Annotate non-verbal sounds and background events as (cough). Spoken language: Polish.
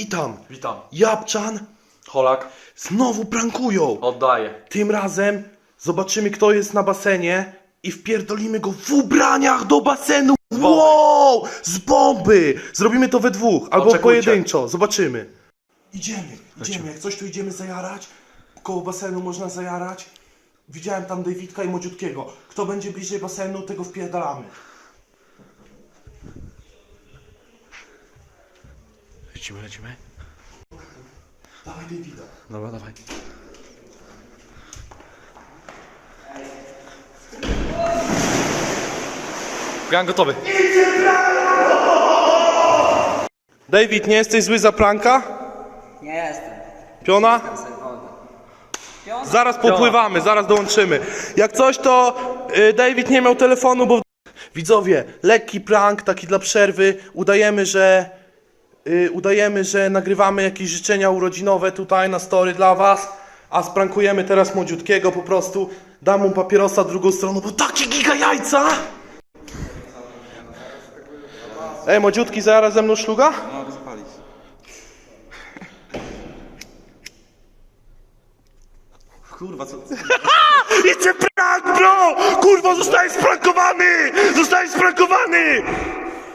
Witam! Witam. Japczan Holak, znowu prankują! oddaję. Tym razem zobaczymy kto jest na basenie i wpierdolimy go w ubraniach do basenu! Wow! Z bomby! Zrobimy to we dwóch, albo Oczekujcie. pojedynczo, zobaczymy. Idziemy, idziemy, jak coś tu idziemy zajarać. Koło basenu można zajarać. Widziałem tam Davidka i Młodziutkiego. Kto będzie bliżej basenu, tego wpierdalamy. Lecimy, lecimy. Dawaj Davida. Dobra, dawaj. Gang gotowy. David, nie jesteś zły za pranka? Nie jestem. Piona? Zaraz popływamy, zaraz dołączymy. Jak coś, to y, David nie miał telefonu, bo... Widzowie, lekki prank, taki dla przerwy. Udajemy, że... Y, udajemy, że nagrywamy jakieś życzenia urodzinowe tutaj na story dla was. A sprankujemy teraz młodziutkiego po prostu. Dam mu papierosa drugą stroną, bo takie giga jajca! Ej, młodziutki, zaraz ze mną szluga? Mogę zapalić. Kurwa, co? (laughs) It's a prank, bro! Kurwa! Zostałeś sprankowany!